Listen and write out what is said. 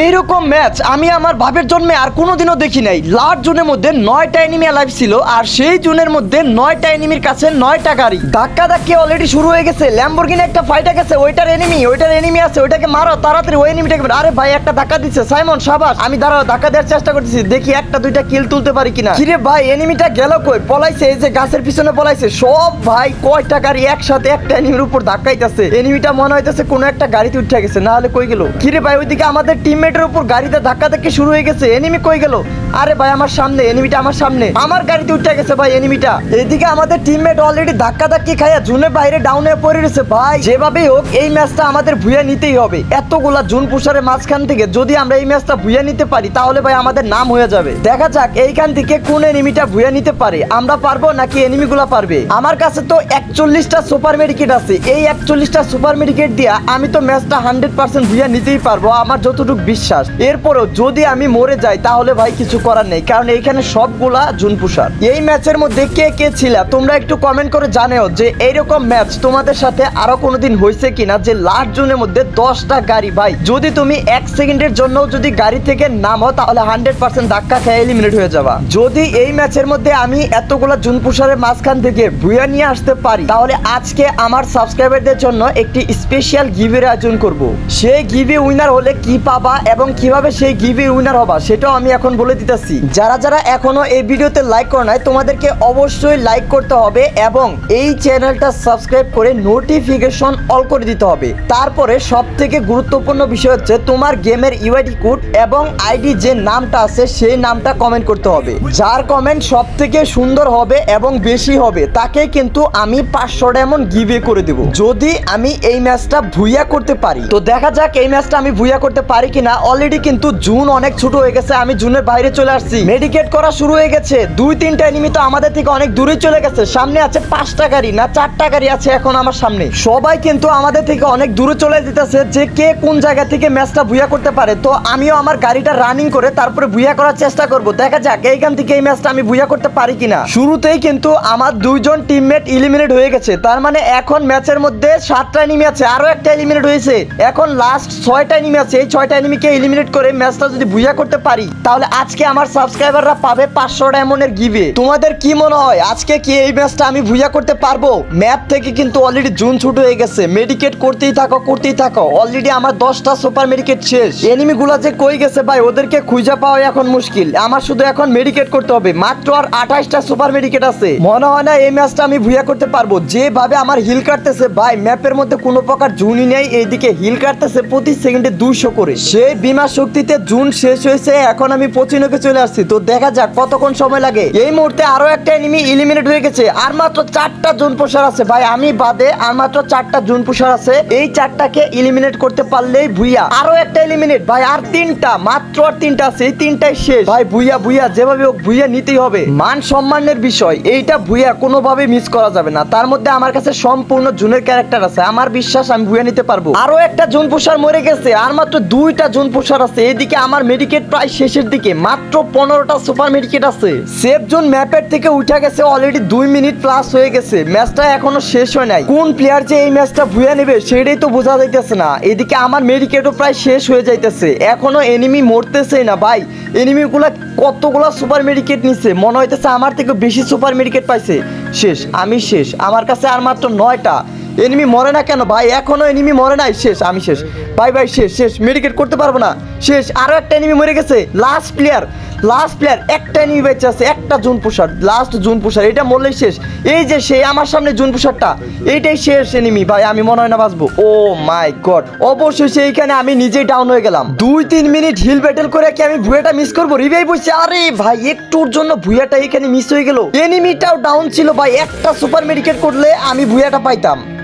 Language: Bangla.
এইরকম ম্যাচ আমি আমার ভাবের জন্মে আর কোনোদিনও দেখি নাই। লাস্ট জুনের মধ্যে নয়টা এনিমি লাইভ ছিল আর সেই জুনের মধ্যে নয়টা এনিমির কাছে নয়টা গাড়ি। ধাক্কা ধাক্কি অলরেডি শুরু হয়ে গেছে। ল্যাম্বরগিনি একটা ফাইটা গেছে, ওইটার এনিমি ওইটার এনিমি আছে, ওইটাকে মারো, তাড়াতাড়ি ওই এনিমিটাকে আরে ভাই, একটা ধাক্কা দিচ্ছে সাইমন, সাবাস, আমি দাঁড়াও, ধাক্কা দেওয়ার চেষ্টা করতেছি। দেখি একটা, দুইটা কিল তুলতে পারি কিনা। কিরে ভাই এনিমিটা গেল কই? পলাইছে, এই যে গাছের পিছনে পলাইছে। সব ভাই কয়টা গাড়ি একসাথে একটা এনিমির উপর ধাক্কাইতেছে। এনিমিটা মনে হইতেছে কোনো একটা গাড়িতে উঠে গেছে, না হলে কই গেল? কিরে ভাই, ওইদিকে আমাদের টিমমেটের উপর গাড়িতে ধাক্কা ধাক্কি শুরু হয়ে গেছে। এনিমি কই গেল? আরে ভাই, আমার সামনে এনিমিটা আমার সামনে। আমার গাড়িতে উঠে গেছে ভাই এনিমিটা এদিকে আমাদের টিমমেট অলরেডি ধাক্কা ধাক্কি খাইয়া জুনে বাইরে ডাউনে পড়ে রয়েছে ভাই। যেভাবেই হোক, এই ম্যাচটা আমাদের ভুয়া নিতেই হবে। এতগুলা জুন পুষারের মাঝখান থেকে যদি আমরা এই ম্যাচটা ভুয়া নিতে পারি, তাহলে ভাই আমাদের নাম হয়ে যাবে। দেখা যাক, এইখান থেকে কোন এনিমিটা ভুয়া নিতে পারে। আমরা পারব নাকি এনিমিগুলা পারবে? আমার কাছে তো একচল্লিশটা সুপার মেডিকেট আছে। এই একচল্লিশটা সুপার মেডিকেট দিয়া আমি তো ম্যাচটা হান্ড্রেড পার্সেন্ট ভুয়া নিতেই পারব, আমার যতটুকু বিশ্বাস। এরপরও যদি আমি মরে যাই, তাহলে ভাই কিছু করার নেই, কারণ এইখানে সবগুলা জুন পুষার এই ম্যাচের মধ্যে কে কে ছিল? তোমরা একটু কমেন্ট করে জানাও যে এইরকম ম্যাচ তোমাদের সাথে আরও কোনোদিন হয়েছে কিনা যে লাস্ট জুনের মধ্যে দশটা গাড়ি। ভাই, যদি তুমি এক সেকেন্ডের জন্য যদি গাড়ি থেকে নামো, তাহলে হান্ড্রেড পার্সেন্ট ধাক্কা খেয়ে এলিমিনেট হয়ে যাবা। যদি এই ম্যাচের মধ্যে আমি এতগুলা জুন পুষারের মাঝখান থেকে ভুয়া নিয়ে আসতে পারি, তাহলে আজকে আমার সাবস্ক্রাইবারদের জন্য একটি স্পেশাল গিভের আয়োজন করব। সেই গিভে উইনার হলে কি পাবা এবং কীভাবে সেই গিভে উইনার হবা, সেটাও আমি এখন বলে দিতেছি যারা যারা এখনও এই ভিডিওতে লাইক করো নাই, তোমাদেরকে অবশ্যই লাইক করতে হবে এবং এই চ্যানেলটা সাবস্ক্রাইব করে নোটিফিকেশন অল করে দিতে হবে। তারপরে সব থেকে গুরুত্বপূর্ণ বিষয় হচ্ছে তোমার গেমের ইউআইডি কোড এবং আইডি যে নামটা আছে, সেই নামটা কমেন্ট করতে হবে। যার কমেন্ট সব থেকে সুন্দর হবে এবং বেশি হবে, তাকে কিন্তু আমি পাঁচশো ডায়মন্ড গিভে করে দেব। যদি আমি এই ম্যাচটা ভুইয়া করতে পারি, তো দেখা যাক এই ম্যাচটা আমি ভুইয়া করতে পারি কিনা। অলরেডি কিন্তু জুন অনেক ছোট হয়ে গেছে, আমি জুনের বাইরে চলে আসছি। মেডিকেট করা শুরু হয়ে গেছে। দুই তিনটা এনিমি তো আমাদের থেকে অনেক দূরে চলে গেছে। সামনে আছে পাঁচটা গাড়ি না চারটা গাড়ি আছে এখন আমার সামনে। সবাই কিন্তু আমাদের থেকে অনেক দূরে চলে যেতেছে যে কে কোন জায়গা থেকে ম্যাচটা ভুইয়া করতে পারে। তো আমিও আমার গাড়িটা রানিং করে তারপরে ভুইয়া করার চেষ্টা করব। দেখা যাক এইখান থেকে এই ম্যাচটা আমি ভুইয়া করতে পারি কিনা। শুরুতেই কিন্তু আমার দুইজন টিমমেট ইলিমিনেট হয়ে গেছে। তার মানে এখন ম্যাচের মধ্যে সাতটা এনিমি আছে, আরও একটা এলিমিনেট হয়েছে। এখন লাস্ট ছয়টা এনিমি আছে। এই ছয়টা এনিমিকে এলিমিনেট করে ম্যাচটা যদি ভুইয়া করতে পারি, তাহলে আজকে আমার সাবস্ক্রাইবাররা পাবে পাঁচশো ডায়মন্ডের গিভে। তোমাদের কি মনে হয়? আজকে কি এই ম্যাচটা আমি ভুইয়া করতে পারব? ম্যাপ থেকে কিন্তু অলরেডি জুন ছুট হয়ে গেছে। মেডিকেট করতেই থাকো করতেই থাকো। অলরেডি আমার দশটা সুপার মেডিকেট শেষ। এনিমি গুলা যে কই গেছে ভাই, ওদেরকে খুঁজে পাওয়া এখন মুশকিল। আমার শুধু এখন মেডিকেট করতে হবে। মাত্র আর আঠাশটা সুপার মেডিকেট আছে। মনে হয় না এই ম্যাচটা আমি ভুইয়া করতে পারব। যেভাবে আমার হিল কাটতেছে ভাই, ম্যাপের মধ্যে কোনো প্রকার জুনই নেই। এইদিকে হিল কাটতেছে প্রতি সেকেন্ডে দুইশো করে। সেই বিমা শক্তিতে জুন শেষ হয়েছে। এখন আমি পচিনকে চলে আসছি। তো দেখা যাক কতক্ষণ সময় লাগে। এই মুহূর্তে আরও একটা এনিমি ইলিমিনেট হয়ে গেছে। আর মাত্র চারটা জুন পোষার আছে। ভাই, আমি বাদে আর মাত্র চারটা জুন পোষার আছে। এই চারটাকে ইলিমিনেট করতে পারলেই ভুইয়া। আরও একটা এলিমিনেট ভাই, আর তিনটা, মাত্র আর তিনটা আছে। এই তিনটাই শেষ। ভাই, ভুইয়া ভুইয়া, যেভাবে হোক ভুইয়া নিতেই হবে। মান সম্মানের বিষয়, এইটা ভুইয়া কোনোভাবে মিস করা যাবে না। তার মধ্যে আমার কাছে সম্পূর্ণ জুনের ক্যারেক্টার আছে। আমার বিশ্বাস, আমি ভুইয়া নিতে পারব। আরও একটা জুন পোষার মরে গেছে। আর মাত্র দুইটা জুন পোষার আছে। এদিকে আমার মেডিকেট প্রায় শেষের দিকে। মাত্র পনেরোটা সুপার মেডিকেট আছে। সেফ জোন ম্যাপের থেকে উঠে গেছে অলরেডি দুই মিনিট প্লাস হয়ে গেছে। ম্যাচটা এখনও শেষ হয় নাই। কোন প্লেয়ার যে এই ম্যাচটা ভুয়া নেবে সেটাই তো বোঝা যাইতেছে না। এদিকে আমার মেডিকেটও প্রায় শেষ হয়ে যাইতেছে। এখনও এনিমি মরতেছেই না। ভাই এনিমিগুলা কতগুলা সুপার মেডিকেট নিছে? মনে হইতেছে আমার থেকে বেশি সুপার মেডিকেট পাইছে। শেষ, আমি শেষ। আমার কাছে আর মাত্র নয়টা। এনিমি মরে না কেন? ভাই, এখনও এনিমি মরে নাই। শেষ, আমি শেষ। ভাই ভাই, শেষ শেষ। মেডিকেট করতে পারব না। শেষ, আরও একটা এনিমি মরে গেছে। লাস্ট প্লেয়ার লাস্ট প্লেয়ার একটা এনিমি বেঁচে আছে, একটা জুন পুষার লাস্ট জুন পুষার। এটা মরলেই শেষ। এই যে সে আমার সামনে জুন পুষারটা, এইটাই শেষ এনিমি ভাই, আমি মনে হয় না বাঁচবো। ও মাই গড অবশ্যই সেইখানে আমি নিজেই ডাউন হয়ে গেলাম। দুই, তিন মিনিট হিল ব্যাটেল করে কি আমি ভুয়াটা মিস করব? রিভাইভ হচ্ছে আরে ভাই, একটুর জন্য ভুয়াটা এখানে মিস হয়ে গেল। এনিমিটাও ডাউন ছিল। ভাই, একটা সুপার মেডিকেট করলে আমি ভুয়াটা পাইতাম।